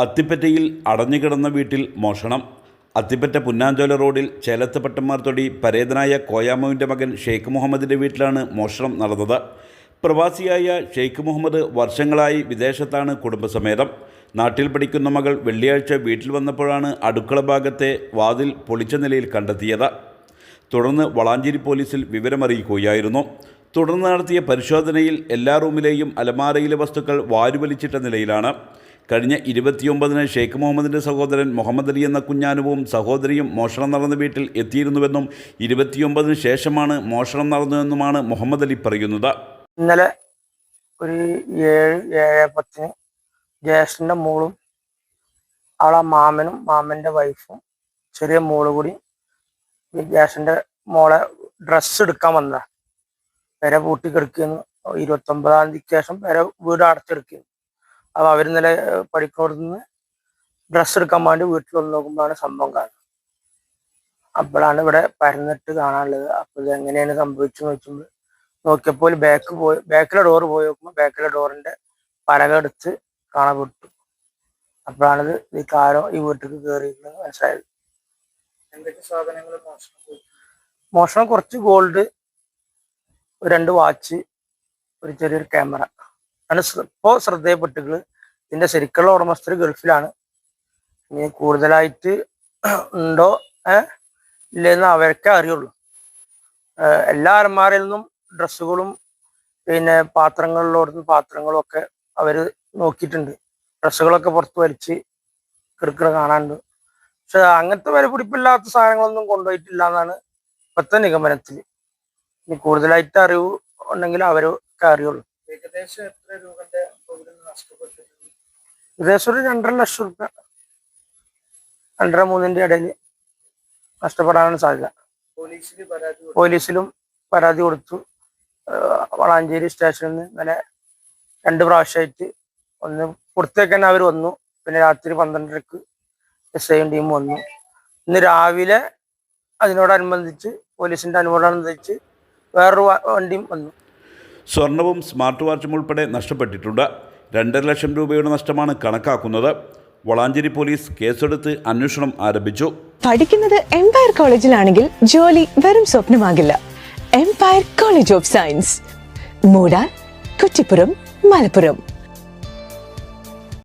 അത്തിപ്പറ്റയിൽ അടഞ്ഞുകിടന്ന വീട്ടിൽ മോഷണം. അത്തിപ്പറ്റ പുന്നാഞ്ചോല റോഡിൽ ചേലത്ത് പട്ടന്മാർ തൊടി പരേതനായ കോയാമുവിന്റെ മകൻ ഷെയ്ഖ് മുഹമ്മദിന്റെ വീട്ടിലാണ് മോഷണം നടന്നത്. പ്രവാസിയായ ഷെയ്ഖ് മുഹമ്മദ് വർഷങ്ങളായി വിദേശത്താണ് കുടുംബസമേതം. നാട്ടിൽ പഠിക്കുന്ന മകൾ വെള്ളിയാഴ്ച വീട്ടിൽ വന്നപ്പോഴാണ് അടുക്കള ഭാഗത്തെ വാതിൽ പൊളിച്ച നിലയിൽ കണ്ടെത്തിയത്. തുടർന്ന് വളാഞ്ചേരി പോലീസിൽ വിവരമറിയിക്കുകയായിരുന്നു. തുടർന്ന് നടത്തിയ പരിശോധനയിൽ എല്ലാ റൂമിലെയും അലമാരയിലെ വസ്തുക്കൾ വാരുവലിച്ചിട്ട നിലയിലാണ്. കഴിഞ്ഞ ഇരുപത്തിയൊമ്പതിന് ഷെയ്ഖ് മുഹമ്മദിന്റെ സഹോദരൻ മുഹമ്മദ് അലി എന്ന കുഞ്ഞാനുവും സഹോദരിയും മോഷണം നടന്ന വീട്ടിൽ എത്തിയിരുന്നുവെന്നും ഇരുപത്തിയൊമ്പതിന് ശേഷമാണ് മോഷണം നടന്നതെന്നുമാണ് മുഹമ്മദ് അലി പറയുന്നത്. ഇന്നലെ ഒരു ഏഴ് ഏഴ് പത്തിന് ജ്യേഷ്ഠന്റെ മോളും അവളെ മാമനും മാമന്റെ വൈഫും ചെറിയ മോൾ കൂടി ജ്യേഷ്ഠന്റെ മോളെ ഡ്രസ്സ് എടുക്കാൻ വന്നതാണ് പെര പൂട്ടി കിടക്കുന്നു ഇരുപത്തി ഒമ്പതാം തീയതിക്ക് ശേഷം പെര വീട് അടച്ചെടുക്കുന്നു അപ്പൊ അവരിന്നലെ പഠിക്കുന്നിടത്തുനിന്ന് ഡ്രസ്സ് എടുക്കാൻ വേണ്ടി വീട്ടിൽ വന്ന് നോക്കുമ്പോഴാണ് സംഭവം കാണുന്നത്. അപ്പോഴാണ് ഇവിടെ പരന്നിട്ട് കാണാനുള്ളത്. അപ്പൊ ഇത് എങ്ങനെയാണ് സംഭവിച്ചെന്ന് വെച്ചുമ്പോൾ നോക്കിയപ്പോൾ ബാക്ക് പോയി ബാക്കിലെ ഡോറ് പോയി നോക്കുമ്പോൾ ബാക്കിലെ ഡോറിന്റെ പലകെടുത്ത് കാണാൻ വിട്ടു. അപ്പോഴാണിത് ഈ കാലം ഈ വീട്ടിൽ കയറിയിരുന്നത് മനസ്സിലായത്. എന്തൊക്കെ സാധനങ്ങൾ മോഷണം മോഷണം കുറച്ച് ഗോൾഡ് ഒരു രണ്ട് വാച്ച് ഒരു ചെറിയൊരു ക്യാമറ ആണ് ഇപ്പോൾ ശ്രദ്ധയപ്പെട്ടുകൾ ഇതിന്റെ ശരിക്കുള്ള ഉടമസ്ഥർ ഗൾഫിലാണ്. ഇനി കൂടുതലായിട്ട് ഉണ്ടോ ഇല്ലെന്ന് അവർക്കേ അറിയുള്ളൂ. എല്ലാ അലമാരയിൽ നിന്നും ഡ്രസ്സുകളും പിന്നെ പാത്രങ്ങളിലോടുന്ന പാത്രങ്ങളും ഒക്കെ അവർ നോക്കിയിട്ടുണ്ട്. ഡ്രസ്സുകളൊക്കെ പുറത്ത് വലിച്ച് കിടക്കണ കാണാനുണ്ട്. പക്ഷെ അങ്ങനത്തെ വില പിടിപ്പില്ലാത്ത സാധനങ്ങളൊന്നും കൊണ്ടുപോയിട്ടില്ല എന്നാണ് ഇപ്പോഴത്തെ നിഗമനത്തിൽ ഇനി കൂടുതലായിട്ട് അറിവ് ഉണ്ടെങ്കിൽ അവരൊക്കെ അറിയുള്ളൂ. ഏകദേശം എത്ര രൂപന്റെ നഷ്ടപ്പെട്ടിട്ടുണ്ട് ഏകദേശം ഒരു രണ്ടര ലക്ഷം റുപ്യ. രണ്ടര മൂന്നിന്റെ ഇടയിൽ നഷ്ടപ്പെടാനാണ് സാധ്യത. പോലീസിലും പരാതി കൊടുത്തു. വളാഞ്ചേരി സ്റ്റേഷനിൽ നിന്ന് ഇന്നലെ രണ്ട് പ്രാവശ്യമായിട്ട് ഒന്ന് പുറത്തേക്ക് അവർ വന്നു. പിന്നെ രാത്രി പന്ത്രണ്ടരക്ക് എസ് ഐ ടീം വന്നു. ഇന്ന് രാവിലെ അതിനോടനുബന്ധിച്ച് പോലീസിന്റെ അനുമോടനുബന്ധിച്ച് വേറൊരു വണ്ടിയും വന്നു. സ്വർണവും സ്മാർട്ട് വാച്ചും ഉൾപ്പെടെ നഷ്ടപ്പെട്ടിട്ടുണ്ട്. രണ്ടര ലക്ഷം രൂപയുടെ നഷ്ടമാണ് കണക്കാക്കുന്നത്. വളാഞ്ചേരി പോലീസ് കേസെടുത്ത് അന്വേഷണം ആരംഭിച്ചു. പഠിക്കുന്നത് എംപയർ കോളേജിലാണെങ്കിൽ ജോലി വെറും സ്വപ്നമാകില്ല. Empire college of science മൂടാർ Kuttippuram Malappuram.